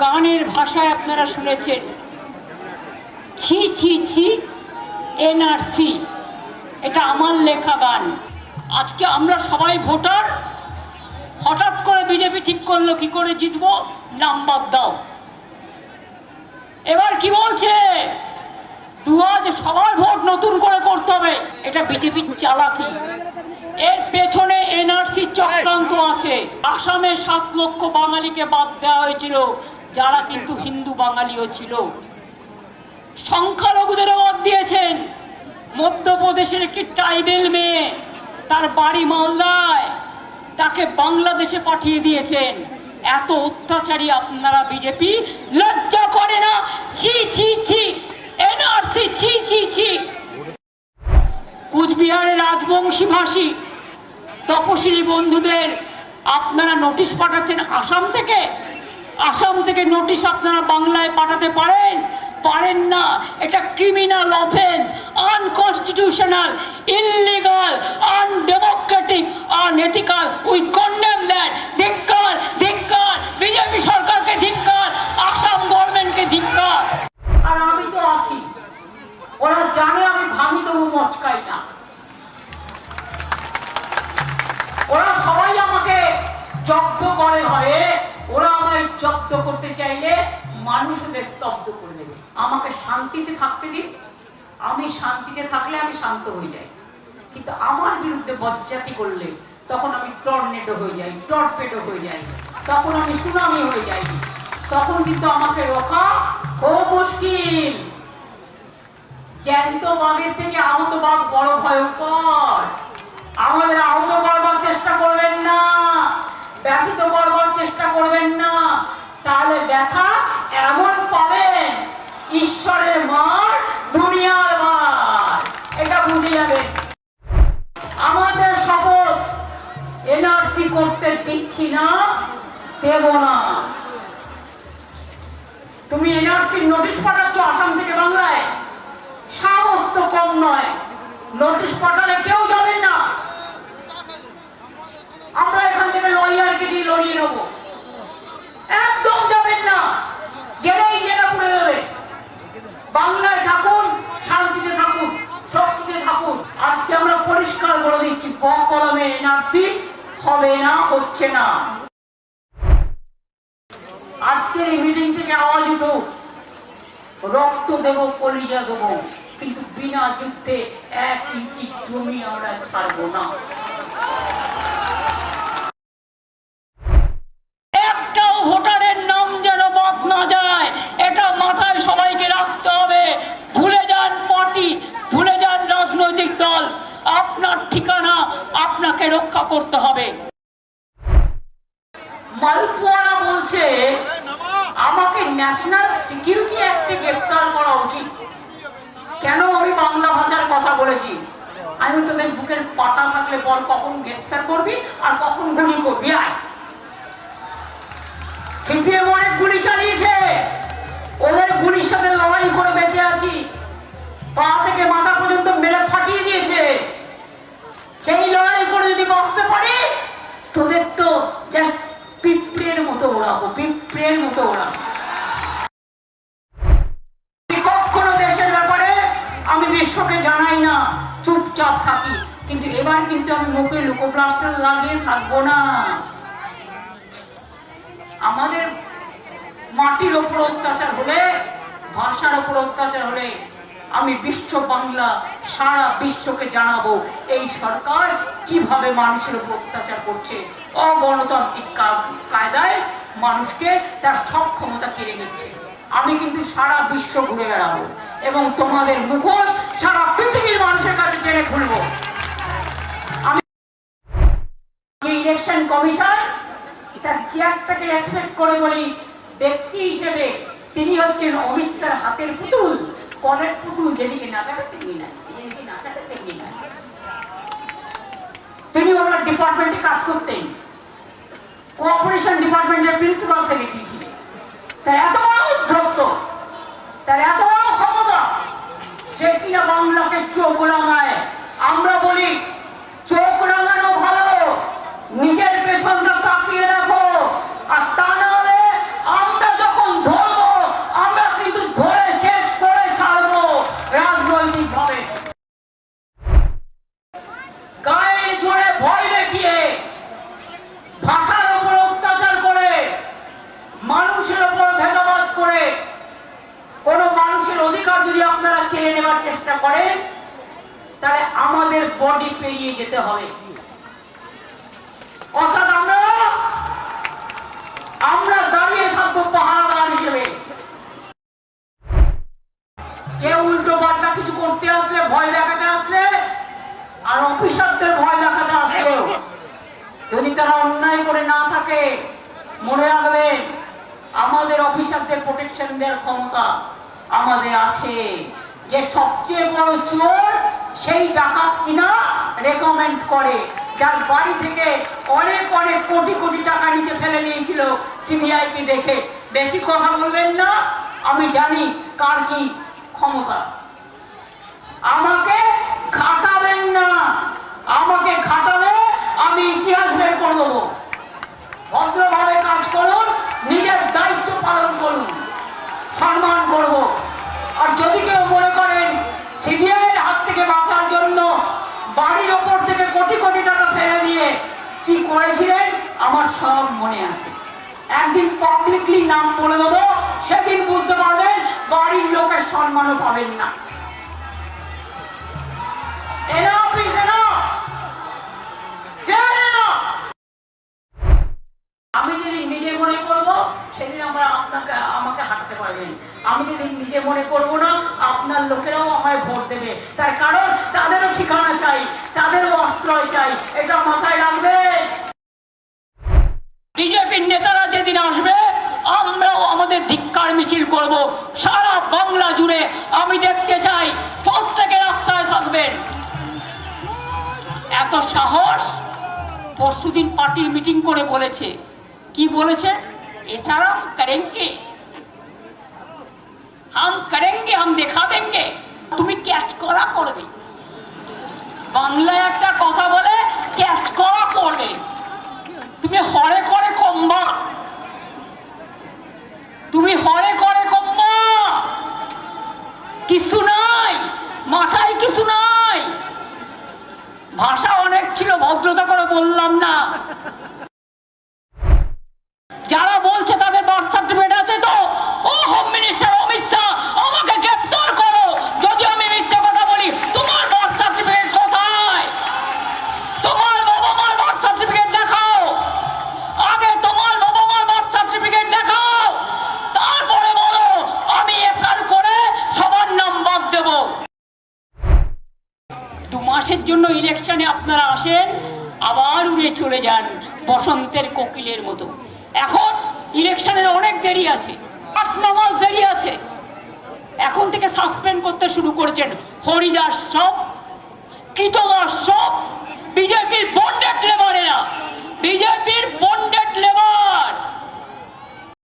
গানের ভাষায় আপনারা শুনেছেন। ছি ছি ছি, এনআরসি। এটা আমার লেখা গান। আজকে আমরা সবাই ভোটার। হঠাৎ করে বিজেপি ঠিক করল, কি করে জিতবো? নাম্বার দাও। এবার কি বলছে? দু সবার ভোট নতুন করে করতে হবে। এটা বিজেপির চালাকি। এর পেছনে এনআরসি চক্রান্ত আছে। আসামে সাত লক্ষ বাঙালিকে বাদ দেওয়া হয়েছিল। যারা কিন্তু হিন্দু বাঙালিও ছিল। সংখ্যালঘুদের বাদ দিয়েছেন। মধ্যপ্রদেশের একটি ট্রাইবেল মেয়ে, তার বাড়ি মালদায়, তাকে বাংলাদেশে পাঠিয়ে দিয়েছেন। এত অত্যাচারী আপনারা বিজেপি, লজ্জা করে না? ছি ছি ছি, এনআরসি, ছি ছি ছি। কুচবিহারের রাজবংশী ভাষী তপশিলি বন্ধুদের, আপনারা নোটিশ পাঠাচ্ছেন আসাম থেকে? আসাম থেকে নোটিশ আপনারা বাংলায় পাঠাতে পারেন? পারেন না। এটা criminal offence unconstitutional illegal undemocratic unethical we condemn that ধিক্কার ধিক্কার। বিজেপি সরকারকে ধিক্কার, আসাম গভর্নমেন্টকে ধিক্কার। আর আমি তো আছি। ওরা জানে আমি ভাঙি তবু মচকাই না। ওরা সবাই আমাকে জব্দ করে হয়ে জব্দ করতে চাইলে মানুষ স্তব্ধ করে দেবে। আমাকে শান্তিতে থাকতে দিন। আমি শান্তিতে থাকলে আমি শান্ত হয়ে যাই। কিন্তু আমার বিরুদ্ধে বজ্জাতি করলে তখন আমি টর্নেডো হয়ে যাই, টর্পেডো হয়ে যাই। তখন আমি সুনামি হয়ে যাই। তখন কিন্তু আমাকে রোখা খুব মুশকিল। জ্যান্ত বাঘের থেকে আহত বাঘ বড় ভয়ঙ্কর আমাদের আহত করবার চেষ্টা করবেন না ব্যথিত করবার চেষ্টা করবেন না তাহলে ব্যথা এমন পাবেন ঈশ্বরের মার দুনিয়ার মার যাবেন আমাদের শপথ এনআরসি করতে দিচ্ছি না, দেব না। তুমি এনআরসির নোটিশ পাঠাচ্ছ আসাম থেকে বাংলায়। সাহস তো কম নয়। নোটিশ পাঠালে কেউ যাবেন না আমরা এখান থেকে লরিয়ারকে দিয়ে লড়িয়ে নেব একদম যাবেন না গেলেই জেলা পড়ে যাবে বাংলায় থাকুন শান্তিতে থাকুন শক্তিতে থাকুন আজকে আমরা পরিষ্কার বলে দিচ্ছি ব কলমে এনআরসি হবে না, হচ্ছে না। আজকের এই মিটিং থেকে আওয়াজ উঠুক রক্ত দেব, কলিজা দেব, কিন্তু বিনা যুদ্ধে এক ইঞ্চি জমি আমরা ছাড়বো না একটাও ভোটারের নাম যেন বাদ না যায় এটা মাথায় সবাইকে রাখতে হবে ভুলে যান পার্টি ভুলে যান রাজনৈতিক দল আপনার ঠিকানা আপনাকে রক্ষা করতে হবে। বলছে, আমাকে ন্যাশনাল সিকিউরিটি অ্যাক্টে গ্রেপ্তার করা উচিত। কেন আমি বাংলা ভাষার কথা বলেছি? আমি তোদের বুকের পাতা থাকলে বল কখন গ্রেপ্তার করবি আর কখন গুলি করবি, আয়। সিপিএম অনেক গুলি চালিয়েছে। ওদের গুলির সাথে লড়াই করে বেঁচে আছি। পা থেকে মাথা পর্যন্ত মেরে ফাটিয়ে দিয়েছে সেই লড়াই করে যদি পারি তোদের তো যা পিঁপড়ের মতো ওড়াবো, পিঁপড়ের মতো ওড়াবো। বিশ্বকে জানাই না, চুপচাপ থাকি। কিন্তু এবার কিন্তু আমি মুখে লুকোপ্লাস্টার লাগিয়ে থাকব না। আমাদের মাটির ওপর অত্যাচার হলে, ভাষার ওপর অত্যাচার হলে আমি বিশ্ব বাংলা সারা বিশ্বকে জানাব এই সরকার কীভাবে মানুষের উপর অত্যাচার করছে। অগণতান্ত্রিক কায়দায় মানুষকে তার সব ক্ষমতা কেড়ে নিচ্ছে। আমি কিন্তু সারা বিশ্ব ঘুরে বেড়াবো এবং তোমাদের মুখোশ সারা পৃথিবীর মানুষের কাছে টেনে খুলবো। ইলেকশন কমিশন তার চেয়ারটাকে রেসপেক্ট করে বলি, ব্যক্তি হিসেবে তিনি হচ্ছেন অমিত শাহ হাতের পুতুল। যেদিকে নাচাবে তেমনি নাই? যেদিকে নাচাবে তেমনি নাই। তিনি ওনার ডিপার্টমেন্টে কাজ করতেন কোঅপারেশন ডিপার্টমেন্টের প্রিন্সিপাল সেক্রেটারি ছিলেন এত বড় উদ্ধত্ত তার এত বড় ক্ষমতা সে কিনা বাংলাকে চোখ রাঙায় আমরা বলি চোখ রাঙানো ভালো নিজের পেছনটা তাকিয়ে রাখো আর তা না হলে আমরা যখন বডি পেরিয়ে যেতে হবে। অর্থাৎ আমরা আমরা দাঁড়িয়ে থাকব পাহারাদার হিসেবে। কেউ উল্টো পাল্টা কিছু করতে আসলে, ভয় দেখাতে আসলে, আর অফিসারদের ভয় দেখাতে আসলেও যদি তারা অন্যায় করে না থাকে, মনে রাখবেন আমাদের অফিসারদের প্রোটেকশন দেওয়ার ক্ষমতা আমাদের আছে। যে সবচেয়ে বড় চোর, সেই ডাকাত কিনা রেকমেন্ড করে। যার বাড়ি থেকে অনেক অনেক কোটি কোটি টাকা নিচে ফেলে নিয়েছিল সিবিআইকে দেখে। বেশি কথা বলবেন না, আমি জানি কার কি ক্ষমতা। আমাকে বাড়ির ওপর থেকে কোটি কোটি টাকা ফেলে দিয়ে কি করেছিলেন? আমার সব মনে আছে। একদিন পাবলিকলি নাম বলে দেবো, সেদিন বুঝতে পারবেন বাড়ির লোকের সম্মানও পাবেন না। Enough is enough! Fair enough! আমি যেদিন নিজে মনে করব সেদিন আমরা আপনাকে আমাকে হাঁটতে পারবেন আমি যেদিন নিজে মনে করব না আপনার লোকেরাও আমায় ভোট দেবে তার কারণ তাদেরও ঠিকানা চাই তাদেরও আশ্রয় চাই এটা মাথায় রাখবেন বিজেপির নেতারা যেদিন আসবে, আমরাও আমাদের ধিক্কার মিছিল করব। সারা বাংলা জুড়ে আমি দেখতে চাই, প্রত্যেকে রাস্তায় থাকবেন এত সাহস পরশুদিন পার্টির মিটিং করে বলেছে। কি বলেছে? এছাড়া করেঙ্গে। হাম করেঙ্গে, হাম দেখা দেঙ্গে। তুমি ক্যাচ করা করবে। বাংলায় একটা কথা বলে ক্যাচ করা? করবে তুমি হরে করে কম্বা তুমি হরে করে কম্বা কিছু নাই, মাথায় কিছু নাই। ভাষা অনেক ছিল, ভদ্রতা করে বললাম না যারা বলছে তাদের বার্থ সার্টিফিকেট আছে তো ও হোম মিনিস্টার অমিত শাহ আমাকে গ্রেপ্তার করো যদি আমি মিথ্যে কথা বলি তোমার বার্থ সার্টিফিকেট কোথায় তোমার বাবা মার বার্থ সার্টিফিকেট দেখাও আগে তোমার বাবা মার বার্থ সার্টিফিকেট দেখাও তারপরে বলো আমি এসআর করে সবার নাম বাদ দেবো দু মাসের জন্য ইলেকশনে আপনারা আসেন, আবার উড়ে চলে যান বসন্তের কোকিলের মতো। এখন ইলেকশনের অনেক দেরি আছে, আট নামাজ দেরি আছে। এখন থেকে সাসপেন্ড করতে শুরু করেছেন হরিদাস সব, কৃতদাস সব, বিজেপির বন্ডেড লেবারেরা। বিজেপির